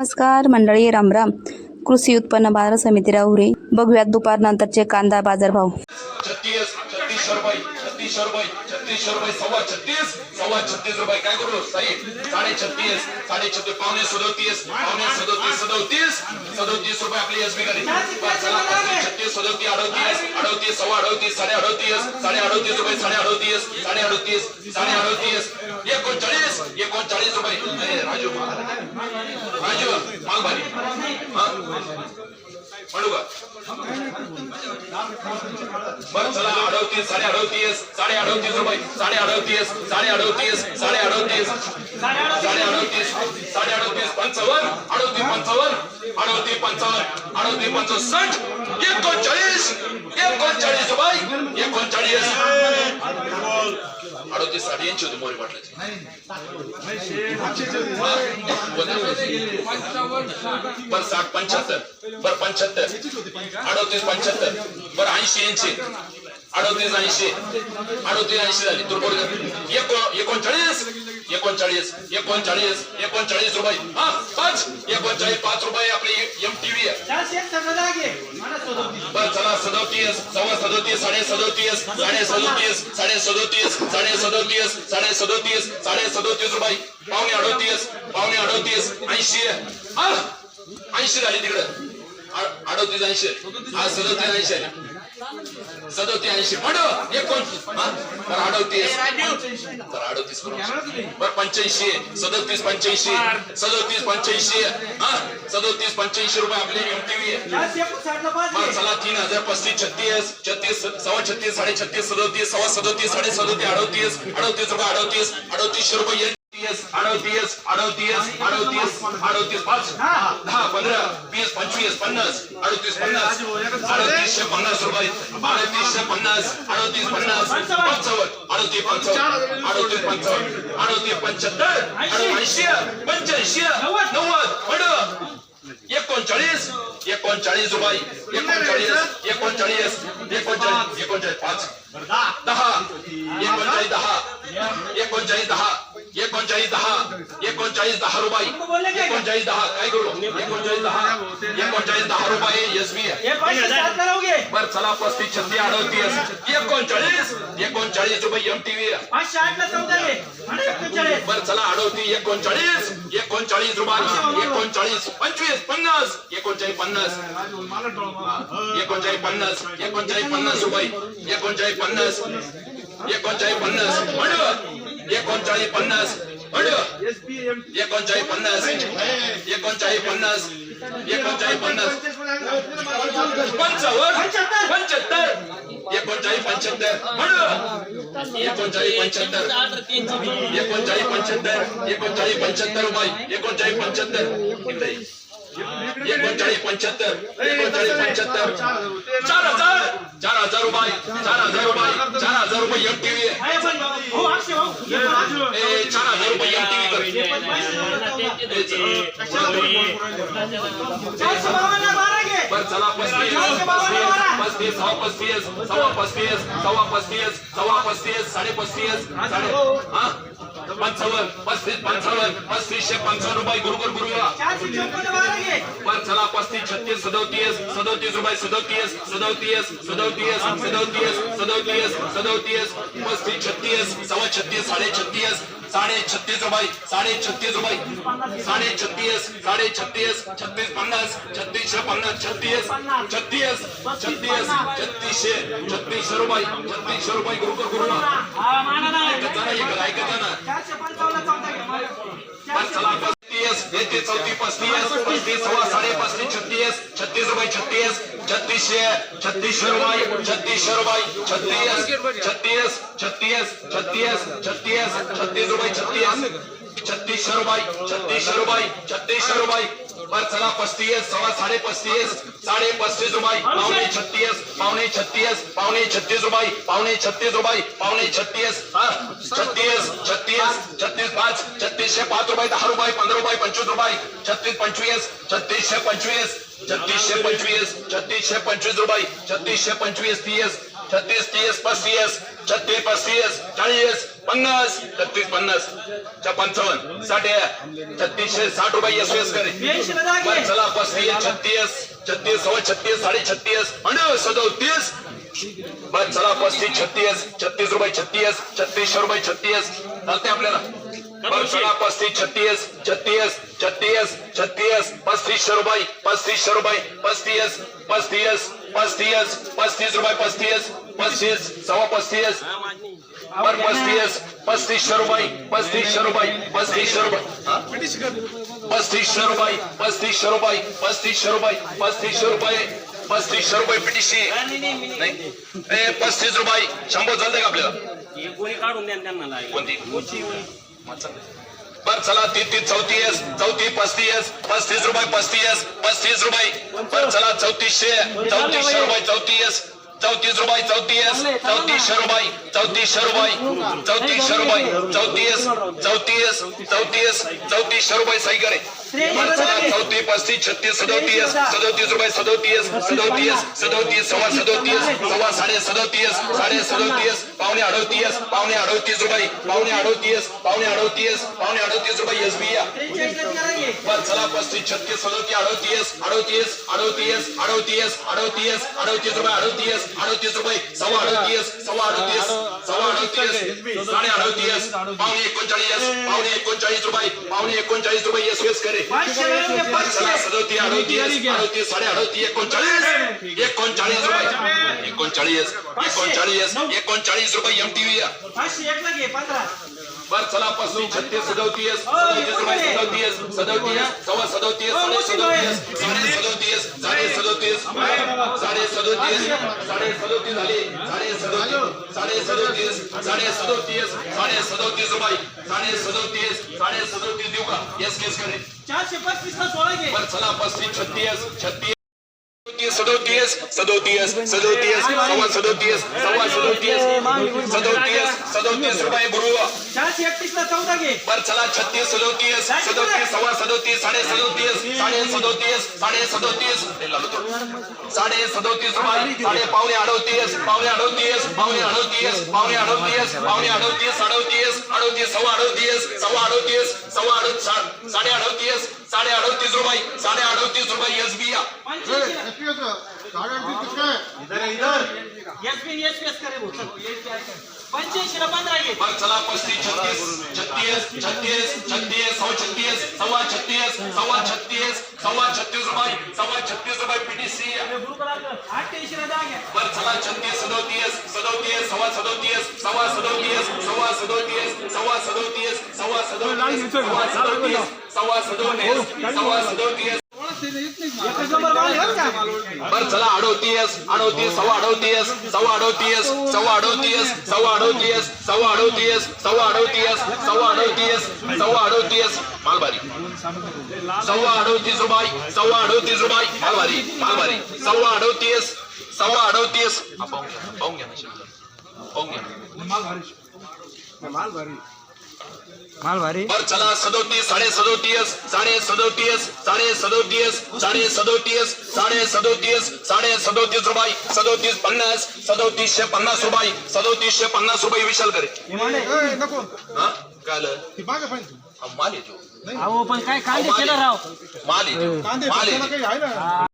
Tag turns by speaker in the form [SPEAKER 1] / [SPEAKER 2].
[SPEAKER 1] नमस्कार मंडळी रामराम कृषी उत्पन्न बाजार समिती राहुरी. बघूयात दुपार नंतरचे कांदा बाजारभाव.
[SPEAKER 2] छत्तीस रुपये छत्तीस काय सदोतीस रुपये आपली एसबी गाडी. छत्तीस सदोतीस अडोतीस अडोतीस सव्वा अडोतीस साडे अडोतीस साडे अडोतीस रुपये साडे अडोतीस साडे अडोतीस साडे अडोतीस. एकोणचाळीस एकोणचाळीस रुपये. राजू राजू माल भारी. हा? म्हणू का बरं चला अडोतीस साडे अडोतीस साडे अडोतीस रुपये साडे अडोतीस साडे अडोतीस साडे अडोतीस साडे अडोतीस साडे अडोतीस पंचावन्न अडोतीस पंचावन्न अडोतीस पंचावन्न अडोतीस पंचावन्न साठ एकोणचाळीस एकोणचाळीस रुपये एकोणचाळीस. अडोतीस साडे ऐंशी होते मोरे पाटलाचे. बर साठ पंच्याहत्तर. बर पंच्याहत्तर. अडोतीस पंच्याहत्तर. बर ऐंशी ऐंशी. अडोतीस ऐंशी. अडोतीस ऐंशी झाली. तुरपोरी एकोणचाळीस. एकोणचाळीस. एकोणचाळीस. एकोणचाळीस रुपये. हा पाच. एकोणचाळीस पाच रुपये आपली एम टीव्ही आहे. बर चला सदोतीस सव्वा सदोतीस साडे सदोतीस साडे सदोतीस साडे सदोतीस साडे सदोतीस साडे सदोतीस साडे सदोतीस रुपये. पावणे अडोतीस पावणे अडोतीस ऐंशी. हा ऐंशी झाली तिकडं. अडोतीस ऐंशी. हा सदोतीस ऐंशी सदोती ऐंशी म्हण एकोणतीस तर अडोतीस. तर अडोतीस करू. पंच्याऐंशी. सदोतीस पंच्याऐंशी. सदोतीस पंच्याऐंशी. हा सदोतीस पंच्याऐंशी रुपये आपले एमटीव्ही चला तीन हजार पस्तीस छत्तीस छत्तीस सव्वा छत्तीस साडे छत्तीस सदोतीस सव्वा सदोतीस साडे सदोतीस अडोतीस. अडोतीस रुपये अडोतीस. अडोतीसशे रुपये. अडतीस अडोतीस अडोतीस अडोतीस पाच दहा पंधरा वीस पंचवीस पन्नास अडोतीस पन्नास अडोतीसशे पन्नास रुपये. अडोतीसशे पन्नास अडोतीस पन्नास पंचावन्न. अडोतीस पंचावन्न. अडोतीस पंचावन्न. अडोतीस पंच्याहत्तर. पंच्याऐंशी नव्वद. एकोणचाळीस एकोणचाळीस रुपये. एकोणचाळीस एकोणचाळीस एकोणचाळीस एकोणचाळीस पाच. दहा. एकोणचाळीस दहा. एकोणचाळीस दहा. एकोणचाळीस दहा एकोणचाळीस दहा रुपये. एकोणचाळीस दहा काय करू? एकोणचाळीस दहा एकोणचाळीस दहा रुपये एस बी बर चला पस्तीस छत्तीस अडतीस. एकोणचाळीस एकोणचाळीस रुपये एम टीव्ही बर चला अडवती एकोणचाळीस एकोणचाळीस रुपये एकोणचाळीस पंचवीस पन्नास एकोणचाळीस पन्नास. एकोणचाळीस पन्नास एकोणचाळीस पन्नास रुपये. एकोणचाळीस पन्नास एकोणचाळीस पन्नास. म्हण एकोणचाळीस पन्नास एकोणचाळीस पन्नास एकोणचाळीस पन्नास एकोणचाळीस पन्नास पंचावन्न पंच्याहत्तर एकोणचाळीस पंच्याहत्तर म्हणून एकोणचाळीस पंच्याहत्तर एकोणचाळीस पंच्याहत्तर एकोणचाळीस पंच्याहत्तर रुपये एकोणचाळीस पंच्याहत्तर एकोणचाळीस पंच्याहत्तर एकोणचाळीस पंच्याहत्तर चार हजार हजार रुपये चार हजार रुपये चार हजार रुपये एम टीव्ही चार हजार रुपये एम टीव्ही बर चला पस्तीस. पस्तीस सव्वा पस्तीस सव्वा पस्तीस सव्वा पस्तीस सव्वा पस्तीस साडे पस्तीस साडे हा? पंचावन्न पस्तीस पंचावन्न पस्तीसशे पंचावन्न रुपये. गुरुकुल गुरुला बर चला पस्तीस छत्तीस सदोतीस सदोतीस रुपये सदोतीस सदोतीस सदोतीस सदोतीस सदोतीस सदोतीस पस्तीस छत्तीस सव्वा छत्तीस साडे छत्तीस साडे छत्तीस रुपये साडे छत्तीस रुपये साडे छत्तीस साडे छत्तीस छत्तीस पन्नास छत्तीसशे पन्नास छत्तीस छत्तीस छत्तीस छत्तीसशे छत्तीसशे रुपये छत्तीसशे रुपये गुरुकुल गुरुला ऐकताना ऐकताना पस्तीस तेहतीस चौतीस पस्तीस पस्तीस सव्वा साडे पस्तीस छत्तीस छत्तीस रुपये छत्तीस छत्तीसशे छत्तीसशे रुपये छत्तीसशे रुपये छत्तीस छत्तीस छत्तीस छत्तीस छत्तीस छत्तीस रुपये छत्तीस छत्तीसशे रुपये छत्तीसशे रुपये छत्तीसशे रुपये बर चला पस्तीस सव्वा साडे पस्तीस साडे पस्तीस रुपये. पावणे छत्तीस पावणे छत्तीस पावणे छत्तीस रुपये पावणे छत्तीस रुपये पावणे छत्तीस छत्तीस छत्तीस छत्तीस पाच छत्तीसशे पाच रुपये दहा रुपये पंधरा रुपये पंचवीस रुपये छत्तीस पंचवीस छत्तीसशे पंचवीस छत्तीसशे पंचवीस छत्तीसशे पंचवीस रुपये छत्तीसशे पंचवीस तीस छत्तीस तीस पस्तीस छत्तीस पस्तीस चाळीस पन्नास छत्तीस पन्नास च्या पंचावन्न साठ. छत्तीसशे साठ रुपये एस एस करे चला पस्तीस छत्तीस छत्तीस सव्वा छत्तीस साडे छत्तीस आणि सदोतीस. बर चला पस्तीस छत्तीस छत्तीस रुपये छत्तीस छत्तीसशे रुपये छत्तीस. चालते आपल्याला. बर चला पस्तीस छत्तीस छत्तीस छत्तीस छत्तीस पस्तीसशे रुपये पस्तीसशे रुपये पस्तीस पस्तीस पस्तीस पस्तीस रुपये पस्तीस पस्तीस सव्वा पस्तीस बर पस्तीस पस्तीसशे रुपये पस्तीसशे रुपये पस्तीसशे रुपये हा? पस्तीसशे रुपये पस्तीसशे रुपये पस्तीसशे रुपये पस्तीसशे रुपये पस्तीसशे रुपये पिटीशी नाही ए पस्तीस रुपये शंभर चालतंय का आपल्याला
[SPEAKER 3] गोळी काढून द्या त्यांना.
[SPEAKER 2] कोणती बर चला तीस चौतीस चौतीस पस्तीस पस्तीस रुपये पस्तीस पस्तीस रुपये. बर चला चौतीसशे चौतीसशे रुपये चौतीस चौतीस रुपये चौतीस चौतीसशे रुपये चौतीसशे रुपये चौतीसशे रुपये चौतीस चौतीस चौतीस चौतीसशे रुपये सही करे. चौतीस पस्तीस छत्तीस सदोतीस सदोतीस रुपये सदोतीस सदोतीस सदोतीस सव्वा सदोतीस सव्वा साडे सदोतीस साडे सदोतीस पावणे अडोतीस पावणे अडोतीस रुपये पावणे अडोतीस पावणे अडोतीस पावणे अडोतीस रुपये एस बी बर चला पस्तीस छत्तीस सदोतीस अडोतीस अडोतीस अडोतीस अडोतीस अडोतीस अडोतीस रुपये अडोतीस अडोतीस रुपये सव्वा अडोतीस सव्वा अडोतीस सव्वा अडोतीस साडे अडोतीस पावणे एकोणचाळीस पावणे एकोणचाळीस रुपये पावणे एकोणचाळीस रुपये एस एस करे. सदोतीस अडोतीस अडोतीस साडे अडोतीस एकोणचाळीस एकोणचाळीस रुपये एकोणचाळीस एकोणचाळीस एकोणचाळीस रुपये एम बर चला छत्तीस सव्वा सदोतीस साडे सदोतीस साडे सदोतीस साडे साडे सदोतीस साडे सदोतीस झाले. साडे सदोतीस साडे सदोतीस साडे सदोतीस साडे सदोतीस रुपये साडे सदोतीस साडे सदोतीस देऊ का? येस केस करे
[SPEAKER 3] चारशे पस्तीस ला सोळा घे.
[SPEAKER 2] बर चला पस्तीस छत्तीस छत्तीस सदोतीस सदोतीस सदोतीस सव्वा सदोतीस सव्वा सदोतीस सदोतीस सदोतीस रुपये गुरु
[SPEAKER 3] चारशे एकतीस ला चौदा घे
[SPEAKER 2] बर चला छत्तीस सदोतीस सदोतीस सव्वा सदोतीस साडे सदोतीस साडे सदोतीस साडे सदोतीस. साडे सदोतीस रुपये साडे पावणे अडोतीस पावणे अडोतीस पावणे अडोतीस पावणे अडोतीस पावणे अडोतीस अडोतीस अडोतीस सव्वा अडोतीस सव्वा अडोतीस सव्वा अडोतीस साडे अडोतीस साडे अडोतीस रुपये साडे अडोतीस रुपये. एस बी
[SPEAKER 3] पंच्याऐंशी
[SPEAKER 4] इधर
[SPEAKER 3] एस बी एस एस करे. पंच्याऐंशी ला पंधरा घे
[SPEAKER 2] बर चला पस्तीस छत्तीस छत्तीस छत्तीस छत्तीस सव्वा छत्तीस सव्वा छत्तीस सव्वा छत्तीस सव्वा छत्तीस रुपये सव्वा छत्तीस रुपये पीटीसी
[SPEAKER 3] गुरु करा अठ्ठ्याऐंशी ला दहा घ्या
[SPEAKER 2] बर चला छत्तीस सदोतीस सदोतीस सव्वा सदोतीस सव्वा सदोतीस सव्वा सदोतीस सव्वा सदोतीस सव्वा सदोतीस सव्वा सदोतीस सव्वा सदोतीस सव्वा सदोतीस
[SPEAKER 3] बर
[SPEAKER 2] चला अडवतीयस अडोतीस सव्वा अडवतीयस सव्वा अडवतीयस सव्वा अडवतीयस सव्वा अडवतीयस सव्वा अडवतीयस सव्वा अडवतीयस सव्वा अडवतीयस सव्वा अडवतीयस मालबारी. सव्वा अडोतीस रुपये सव्वा अडोतीस रुपये मालबारी मालबारी. सव्वा अडवतीयस सव्वा अडवतीयस. पाहून घ्या पाहून घ्या ना शेवटला. पाहून घ्या. मालबारी.
[SPEAKER 4] माल भारी.
[SPEAKER 2] बर चला सदोतीस साडे सदोतीस साडे सदोतीस साडे सदोतीस साडे सदोतीस साडे सदोतीस साडे सदोतीस रुपये सदोतीस पन्नास सदोतीसशे पन्नास रुपये सदोतीसशे पन्नास रुपये विशाल करे.
[SPEAKER 4] नको.
[SPEAKER 2] हा? काय आलं?
[SPEAKER 4] ती मागे पाहिजे.
[SPEAKER 2] हा, माल येतो
[SPEAKER 3] अहो पण काय कांदे केलं राव?
[SPEAKER 2] माल येतो
[SPEAKER 4] कांदे
[SPEAKER 2] माल येतो
[SPEAKER 4] काही आहे ना?